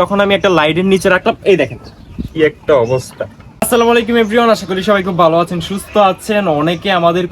যখন আমি একটা লাইটের নিচে রাখলাম, এই দেখেন। কি একটা অবস্থা। আসসালামু আলাইকুম আশা করি সবাই খুব ভালো আছেন, সুস্থ আছেন। অনেকে আমাদের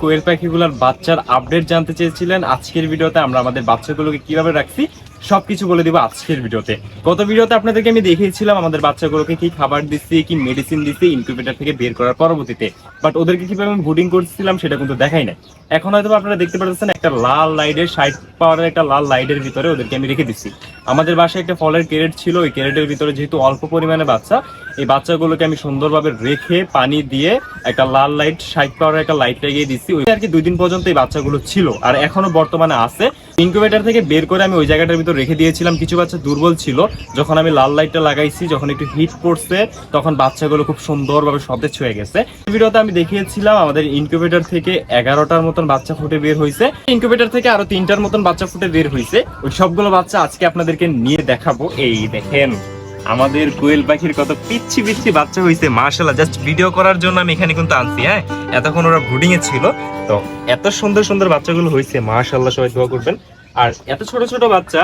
বাচ্চার আপডেট জানতে চেয়েছিলেন। আজকের আমরা আমাদের বাচ্চাগুলোকে কীভাবে রাখছি সবকিছু বলে দিব আজকের ভিডিওতে। গত ভিডিওতে আপনাদেরকে আমি দেখিয়েছিলাম আমাদের বাচ্চাগুলোকে কি খাবার দিচ্ছি, কি মেডিসিন দিচ্ছি ইনকিউবেটর থেকে বের করার পরবর্তীতে। বাট ওদেরকে কীভাবে আমি বুডিং করছিলাম সেটা কিন্তু দেখাই নাই। এখন হয়তো আপনারা দেখতে পাচ্ছেন একটা লাল লাইটের সাইড পাওয়ারের একটা লাল লাইটের ভিতরে ওদেরকে আমি রেখে দিচ্ছি। আমাদের বাসায় একটা ফলের ক্যারেট ছিল, ওই ক্যারেটের ভিতরে যেহেতু অল্প পরিমাণে বাচ্চা, এই বাচ্চাগুলোকে আমি সুন্দরভাবে রেখে পানি দিয়ে একটা লাল লাইট সাইড পাওয়ারের একটা লাইট লাগিয়ে দিচ্ছি। ওই আর কি দুই দিন পর্যন্ত এই বাচ্চাগুলো ছিল, আর এখনও বর্তমানে আছে। ইনকিউবেটর থেকে বের করে আমি ওই জায়গাটার ভিতর রেখে দিয়েছিলাম। কিছু বাচ্চা দুর্বল ছিল। যখন আমি লাল লাইটটা লাগাইছি, যখন একটু হিট পড়ছে, তখন বাচ্চাগুলো খুব সুন্দরভাবে সতেজ হয়ে গেছে। ভিডিওতে আমি দেখিয়েছিলাম আমাদের ইনকিউবেটার থেকে এগারোটার মতন বাচ্চা ফুটে বের হয়েছে। ইনকিউবেটার থেকে আরও তিনটার মতন বাচ্চা ফুটে বের হয়েছে। ওই সবগুলো বাচ্চা আজকে আপনাদেরকে নিয়ে দেখাবো। এই দেখেন। আমাদের কোয়েল পাখির কত পিচ্ছি পিচ্ছি বাচ্চা হয়েছে মার্শাল্লাহ জাস্ট ভিডিও করার জন্য আমি এখানে কিন্তু আনছি হ্যাঁ? এতক্ষণ ওরা এ ছিল, তো এত সুন্দর সুন্দর বাচ্চাগুলো হয়েছে মার্শাল্লাহ সবাই দোয়া করবেন। আর এত ছোট ছোট বাচ্চা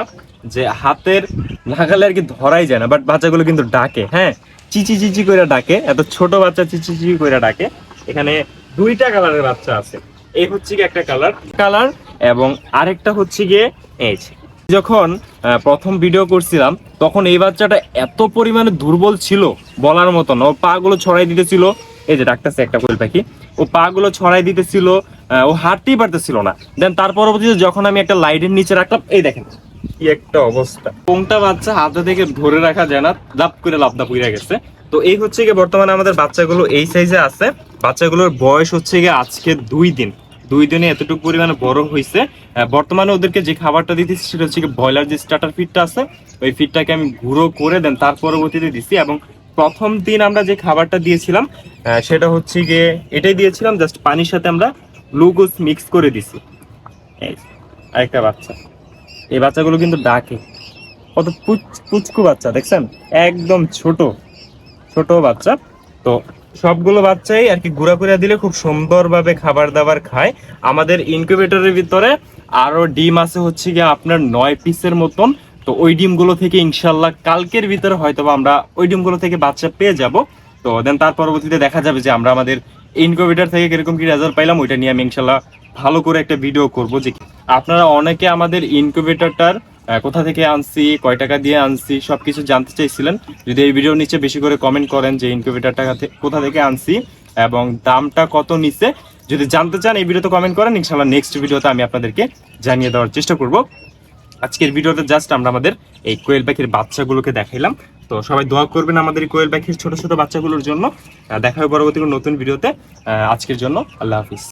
যে হাতের লাগালে আর কি ধরাই যায় না বাট বাচ্চাগুলো কিন্তু ডাকে হ্যাঁ? চিচি চিচি করে ডাকে, এত ছোট বাচ্চা চিচি চিচি করে ডাকে। এখানে দুইটা কালারের বাচ্চা আছে, এই হচ্ছে কি একটা কালার কালার এবং আরেকটা হচ্ছে গিয়ে এই। যখন প্রথম ভিডিও করছিলাম, তখন এই বাচ্চাটা এত পরিমাণে দুর্বল ছিল বলার মতো না। ও পা গুলো ছড়াই দিতেছিল। এই যে ডাকতেছে একটা কোয়েল পাখি। ও পা গুলো ছড়াই দিতেছিল ও হাঁটতেই পারতেছিল না। দেন তার পরবর্তীতে যখন আমি একটা লাইটের নিচে রাখলাম, এই দেখেন কি একটা অবস্থা। কোনটা বাচ্চা হাতে থেকে ধরে রাখা যায় না লাভ করে লাভদা পুইরা গেছে। তো এই হচ্ছে গিয়ে বর্তমানে আমাদের বাচ্চাগুলো এই সাইজে আছে। বাচ্চাগুলোর বয়স হচ্ছে গিয়ে আজকে দুই দিন। দুই দিনে এতটুকু পরিমাণে বড় হয়েছে বর্তমানে ওদেরকে যে খাবারটা দিতেছি সেটা হচ্ছে ব্রয়লার যে স্টার্টার ফিডটা আছে, ওই ফিডটাকে আমি গুঁড়ো করে দেন, তার পরবর্তীতে দিছি এবং প্রথম দিন আমরা যে খাবারটা দিয়েছিলাম সেটা হচ্ছে গিয়ে এটাই দিয়েছিলাম জাস্ট পানির সাথে আমরা গ্লুকোজ মিক্স করে দিছি। আরেকটা বাচ্চা। এই বাচ্চাগুলো কিন্তু ডাকে। কত পুচ- পুচকু বাচ্চা, দেখছেন? একদম ছোট ছোট বাচ্চা। তো সবগুলো বাচ্চাই আর কি গুঁড়া করে দিলে খুব সুন্দরভাবে খাবার দাবার খায়। আমাদের ইনকিউবেটরের ভিতরে আরও ডিম আছে হচ্ছে গিয়ে আপনার নয় পিসের মতন। তো ওই ডিমগুলো থেকে ইনশাল্লাহ কালকের ভিতরে হয়তো আমরা ওই ডিমগুলো থেকে বাচ্চা পেয়ে যাব। তো দেন তার পরবর্তীতে দেখা যাবে যে আমরা আমাদের ইনকিউবেটর থেকে কীরকম কি রেজাল্ট পাইলাম, ওইটা নিয়ে আমি ইনশাল্লাহ ভালো করে একটা ভিডিও করব যে আপনারা অনেকে আমাদের ইনকিউবেটরটার কোথা থেকে আনছি, কয় টাকা দিয়ে আনছি, সবকিছু জানতে চাইছিলেন। যদি এই ভিডিওর নিচে বেশি করে কমেন্ট করেন যে ইনকিউবেটরটা কোথা থেকে আনছি এবং দামটা কত নিচে, যদি জানতে চান, এই ভিডিওতে কমেন্ট করেন। ইনশাল্লাহ নেক্সট ভিডিওতে আমি আপনাদেরকে জানিয়ে দেওয়ার চেষ্টা করব। আজকের ভিডিওতে জাস্ট আমরা আমাদের এই কোয়েল পাখির বাচ্চাগুলোকে দেখাইলাম। তো সবাই দোয়া করবেন আমাদের এই কোয়েল পাখির ছোট ছোট বাচ্চাগুলোর জন্য। দেখা হবে পরবর্তী নতুন ভিডিওতে। আজকের জন্য আল্লাহ হাফিজ।